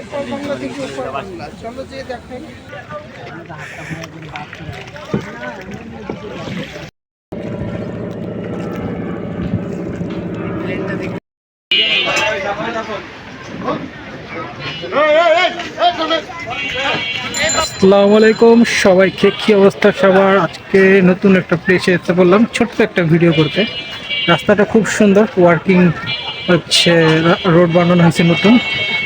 উপর আসসালামু আলাইকুম। সবাইকে কি অবস্থা সবার? আজকে নতুন একটা প্লেসে এসে বললাম ছোট্ট একটা ভিডিও করতে। রাস্তাটা খুব সুন্দর ওয়ার্কিং হচ্ছে রোড বানানো হয়েছে নতুন।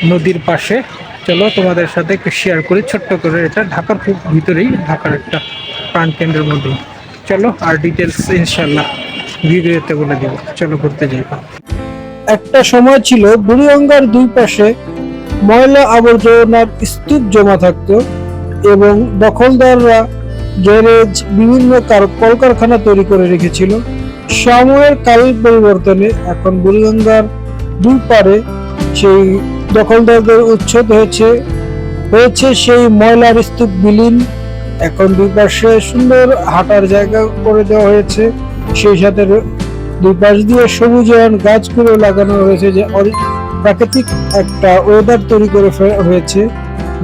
নদীর পাশে। চলো তোমাদের সাথে একটু শেয়ার করি, ছোট্ট করে এটা ঢাকার খুব ভিতরেই, ঢাকার একটা প্রাণ কেন্দ্রের মধ্যে চলো আর ডিটেলস ইনশাল্লাহ ভিডিওতে বলে দিব। চলো ঘুরতে যাই। একটা সময় ছিল বুড়িগঙ্গার দুই পাশে ময়লা আবর্জনার স্তূপ জমা থাকতো এবং দখলদাররা গ্যারেজ, বিভিন্ন কার- কলকারখানা তৈরি করে রেখেছিল। সময়ের কাল পরিবর্তনে এখন বুড়িগঙ্গার দুই পারে সেই দখলদারদের উচ্ছেদ হয়েছে। হয়েছে সেই ময়লার স্তূপ বিলীন। এখন দুই পাশে সুন্দর হাঁটার জায়গা করে দেওয়া হয়েছে। সেই সাথে দুই পাশ দিয়ে সবুজায়ন গাছগুলো লাগানো হয়েছে যে প্রাকৃতিক একটা ওয়েদার তৈরি করে হয়েছে।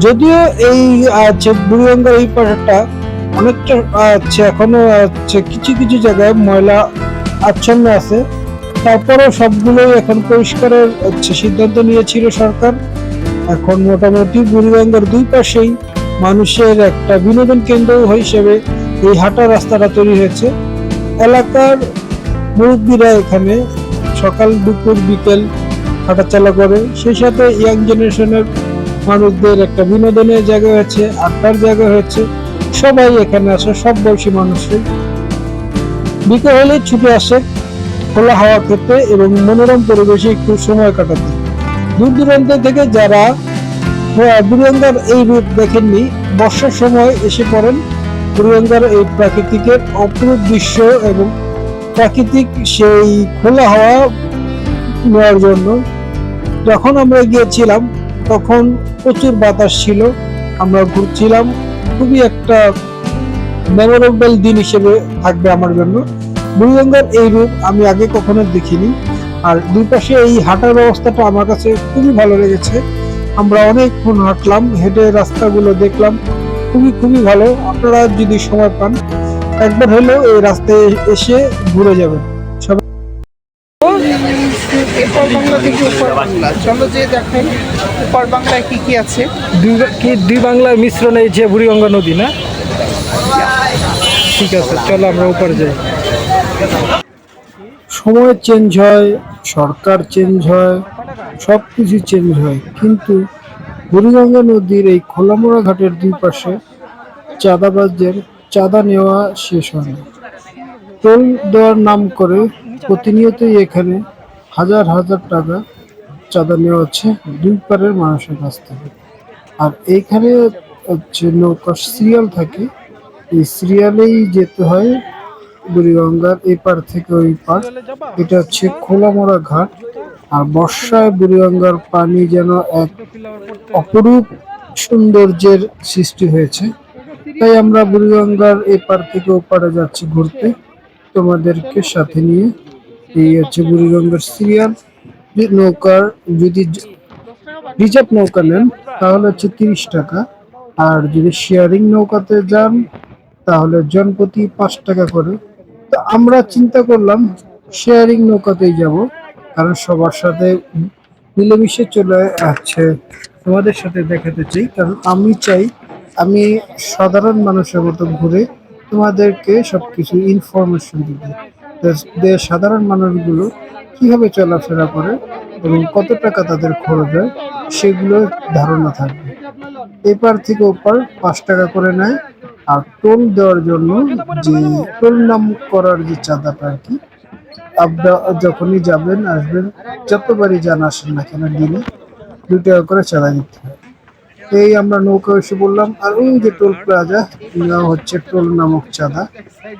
যদিও এই আছে বুড়িগঙ্গার এই পাশটা অনেকটা আছে, এখনও আছে। কিছু কিছু জায়গায় ময়লা আচ্ছন্ন আছে। তারপরেও সবগুলোই এখন পরিষ্কারের হচ্ছে সিদ্ধান্ত নিয়েছিল সরকার। এখন মোটামুটি বুড়িগঙ্গার দুই পাশেই মানুষের একটা বিনোদন কেন্দ্র হিসেবে এই হাঁটা রাস্তাটা তৈরি হয়েছে। এলাকার মুরব্বীরা এখানে সকাল, দুপুর, বিকেল হাঁটা হাঁটাচলা করে। সেই সাথে ইয়াং জেনারেশনের মানুষদের একটা বিনোদনের জায়গা হয়েছে, আড্ডার জায়গা হয়েছে। সবাই এখানে আসে, সব বয়সী মানুষই। বিকেল হলে ছুটে আসে। খোলা হাওয়া খেতে এবং মনোরম পরিবেশে একটু সময় কাটাতে। দূর দূরান্ত থেকে যারা আহ, এই রূপ দেখেননি বর্ষার সময় এসে পড়েন বুড়িগঙ্গার এই প্রাকৃতিকের অপরূপ দৃশ্য এবং প্রাকৃতিক সেই খোলা হাওয়া নেওয়ার জন্য। যখন আমরা গিয়েছিলাম তখন প্রচুর বাতাস ছিল আমরা ঘুরছিলাম। খুবই একটা মেমোরেবল দিন হিসেবে থাকবে আমার জন্য। বুড়িগঙ্গার এই রূপ আমি আগে কখনো দেখিনি। আর দুই পাশে এই হাঁটার ব্যবস্থাটা আমার কাছে খুবই ভালো লেগেছে। আমরা অনেকক্ষণ হাঁটলাম হেঁটে রাস্তাগুলো দেখলাম খুবই খুবই ভালো। আপনারা যদি সময় পান একবার হলেও এই রাস্তায় এসে ঘুরে যাবেন। এরপর বাংলা দেখি উপর বাংলা। চলো যে দেখেন উপর বাংলায় কি কি আছে। দুই কি দুই বাংলার মিশ্রণে যে বুড়িগঙ্গা নদী না? ঠিক আছে চলো আমরা উপরে যাই। সময় চেঞ্জ হয়, সরকার চেঞ্জ হয়, সব কিছু চেঞ্জ হয়। কিন্তু বুড়িগঙ্গা নদীর এই খোলামোড়া ঘাটের দুই পাশে চাঁদাবাজদের চাঁদা নেওয়া শেষ হয় টোল দেওয়ার নাম করে প্রতিনিয়তই এখানে হাজার হাজার টাকা চাঁদা নেওয়া হচ্ছে দুই পারের মানুষের কাছ থেকে। আর এইখানে হচ্ছে নৌকা সিরিয়াল থাকে। এই সিরিয়ালেই যেতে হয় বুড়িগঙ্গার এই পার থেকে ওই পার। এটা হচ্ছে খোলামোড়া ঘাট। আর বর্ষায় বুড়িগঙ্গার পানি যেন এক অপরূপ সৌন্দর্যের সৃষ্টি হয়েছে। তাই আমরা বুড়িগঙ্গার এই পার থেকে ওপারে যাচ্ছি ঘুরতে। তোমাদেরকে সাথে নিয়ে এই হচ্ছে বুড়িগঙ্গার সিরিয়াল। নৌকার যদি রিজার্ভ নৌকা নেন, তাহলে হচ্ছে তিরিশ টাকা। আর যদি শেয়ারিং নৌকাতে যান, তাহলে জনপ্রতি পাঁচ টাকা করে। তো আমরা চিন্তা করলাম শেয়ারিং নৌকাতেই যাব, কারণ সবার সাথে মিলেমিশে চলে আসছে। তোমাদের সাথে দেখাতে চাই, কারণ আমি চাই, আমি সাধারণ মানুষের মতো ঘুরে তোমাদেরকে সবকিছু ইনফরমেশন দিতে। সাধারণ মানুষগুলো কীভাবে চলাফেরা করে এবং কত টাকা তাদের খরচ হয় সেগুলো ধারণা থাকবে। এপার থেকে ওপার পাঁচ টাকা করে নেয় আর টোল দেওয়ার জন্য যে টোল নাম করার যে চাঁদাটা আর কি, আপনারা যখনই যাবেন, আসবেন, যতবারই যান আসেন না কেন, দিনে দু টাকা করে চাঁদা দিতে হয়। এই আমরা নৌকা এসে বললাম, আর ওই যে টোল প্লাজা হচ্ছে টোল নামক চাঁদা,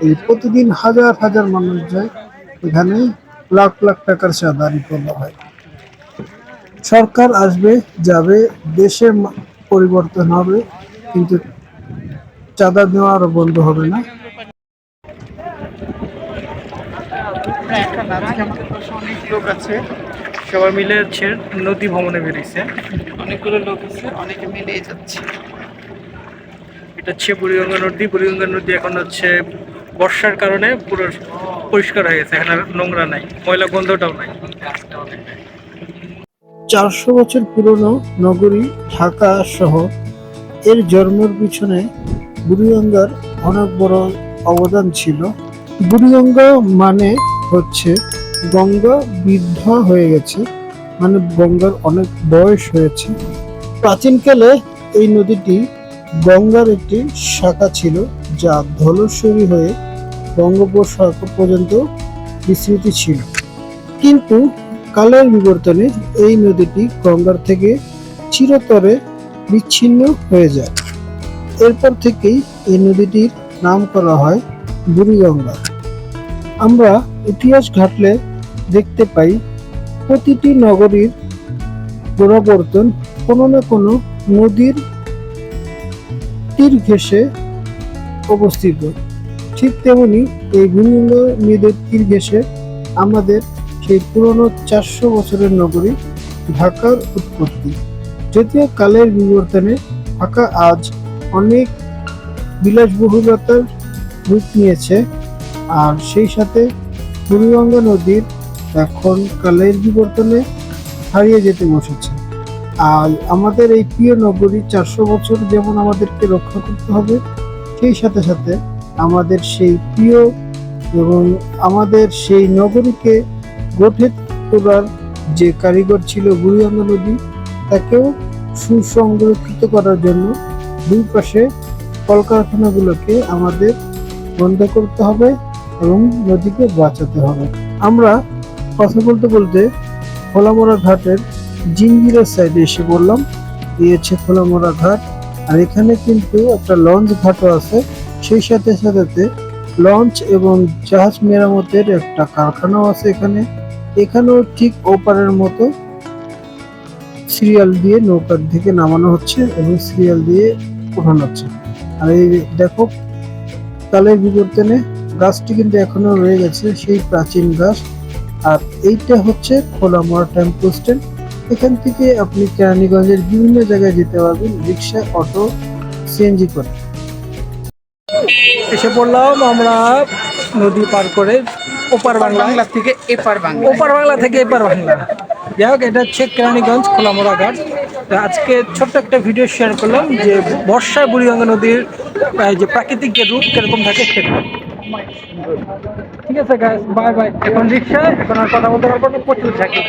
এই প্রতিদিন হাজার হাজার মানুষ যায় এখানে লাখ লাখ টাকার চাঁদা তোলা হয়। সরকার আসবে, যাবে দেশের মা- পরিবর্তন হবে, কিন্তু চাঁদা দেওয়া আরও বন্ধ হবে না। অনেক লোক আছে সবাই মিলে হচ্ছে নদী ভ্রমণে বেরিয়েছে। অনেকগুলো লোক আছে অনেকে মিলেই যাচ্ছে। এটা হচ্ছে বুড়িগঙ্গা নদী। বুড়িগঙ্গা নদী এখন হচ্ছে বর্ষার কারণে পুরো পরিষ্কার হয়ে গেছে এখানে নোংরা নাই ময়লা গন্ধটাও নাই। চারশো বছর পুরনো নগরী ঢাকা শহর এর জন্মের পিছনে বুড়িগঙ্গার অনেক বড় অবদান ছিল। বুড়িগঙ্গা মানে হচ্ছে গঙ্গা বৃদ্ধ হয়ে গেছে মানে গঙ্গার অনেক বয়স হয়েছে। প্রাচীনকালে এই নদীটি গঙ্গার একটি শাখা ছিল, যা ধলেশ্বরী হয়ে বঙ্গোপসাগর পর্যন্ত বিস্তৃতি ছিল। কিন্তু কালের বিবর্তনে এই নদীটি গঙ্গার থেকে চিরতরে বিচ্ছিন্ন হয়ে যায়। এরপর থেকেই এই নদীটির নাম করা হয় বুড়িগঙ্গা। আমরা ইতিহাস ঘাটলে দেখতে পাই, প্রতিটি নগরীর গোড়াবর্তন কোনো না কোনো নদীর তীর ঘেঁষে অবস্থিত। ঠিক তেমনি এই বুড়িগঙ্গা নদীর তীর ঘেঁষে আমাদের সেই পুরনো চারশো বছরের নগরী ঢাকার উৎপত্তি। যদিও কালের বিবর্তনে ঢাকা আজ অনেক বিলাসবহুলতার রূপ নিয়েছে। আর সেই সাথে বুড়িগঙ্গা নদীর এখন কালের বিবর্তনে হারিয়ে যেতে বসেছে। আর আমাদের এই প্রিয় নগরী চারশো বছর যেমন আমাদেরকে রক্ষা করতে হবে, সেই সাথে সাথে আমাদের সেই প্রিয় এবং আমাদের সেই নগরীকে গঠে তোলার যে কারিগর ছিল বুড়িগঙ্গা নদী, তাকেও সুসংরক্ষিত করার জন্য দুই পাশে কলকারখানাগুলোকে আমাদের বন্ধ করতে হবে এবং নদীকে বাঁচাতে হবে। আমরা কথা বলতে বলতে খোলামোড়া ঘাটের জিঞ্জিরের সাইডে এসে বললাম হচ্ছে খোলামোড়া ঘাট। আর এখানে কিন্তু একটা লঞ্চ ঘাটও আছে। সেই সাথে সাথে লঞ্চ এবং জাহাজ মেরামতের একটা কারখানাও আছে এখানে। এখানেও ঠিক ওপারের মতো সিরিয়াল দিয়ে নৌকার দিকে নামানো হচ্ছে এবং সিরিয়াল দিয়ে ওঠানো হচ্ছে। আর এই দেখো কালের বিবর্তনে গাছটি কিন্তু এখনও রয়ে গেছে সেই প্রাচীন গাছ। আর এইটা হচ্ছে খোলামোড়া টেম্পো স্ট্যান্ড এখান থেকে আপনি কেরানীগঞ্জের বিভিন্ন জায়গায় যেতে পারবেন রিক্সা অটো সিএনজি করে। এসে পড়লাম আমরা নদী পার করে ওপার বাংলা থেকে এপার বাংলা। ওপার বাংলা থেকে এপার বাংলা। যাই হোক এটা হচ্ছে কেরানীগঞ্জ খোলামোড়া ঘাট। আজকে ছোট্ট একটা ভিডিও শেয়ার করলাম যে বর্ষায় বুড়িগঙ্গা নদীর যে প্রাকৃতিক যে রূপ কীরকম থাকে সেটা। ঠিক আছে গাইস বাই বাই এখন রিক্সা এখন আর কথা বলতে পারব প্রচুর থাকি